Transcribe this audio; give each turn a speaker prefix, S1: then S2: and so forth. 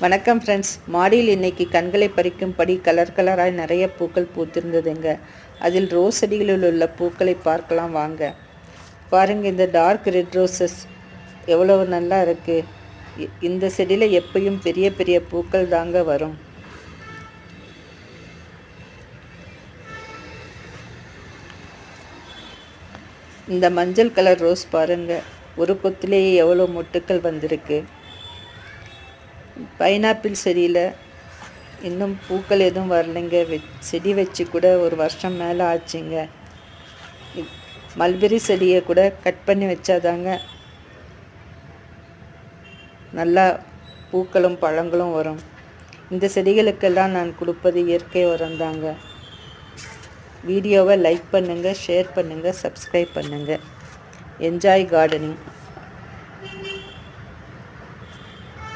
S1: வணக்கம் ஃப்ரெண்ட்ஸ் மாடியில் இன்னைக்கு கண்களை பறிக்கும்படி கலர் கலராய் நிறைய பூக்கள் பூத்திருந்ததுங்க. அதில் ரோஸ் செடிகளில் உள்ள பூக்களை பார்க்கலாம் வாங்க. பாருங்கள் இந்த டார்க் ரெட் ரோசஸ் எவ்வளவு நல்லா இருக்குது இ- இந்த செடியில் எப்பயும் பெரிய பெரிய பூக்கள் தாங்க வரும். இந்த மஞ்சள் கலர் ரோஸ் பாருங்க ஒரு கொத்திலேயே எவ்வளோ மொட்டுக்கள் வந்திருக்கு. பைனாப்பிள் செடியில் இன்னும் பூக்கள் எதுவும் வரலைங்க. வெ- செடி வச்சு கூட ஒரு வருஷம் மேலே ஆச்சுங்க. மல்பெரி செடியை கூட கட் பண்ணி வச்சாதாங்க. நல்லா பூக்களும் பழங்களும் வரும். இந்த செடிகளுக்கெல்லாம் நான் கொடுப்பது இயற்கை உரம் தாங்க. வீடியோவை லைக் பண்ணுங்கள் ஷேர் பண்ணுங்கள் சப்ஸ்கிரைப் பண்ணுங்கள் என்ஜாய் கார்டனிங்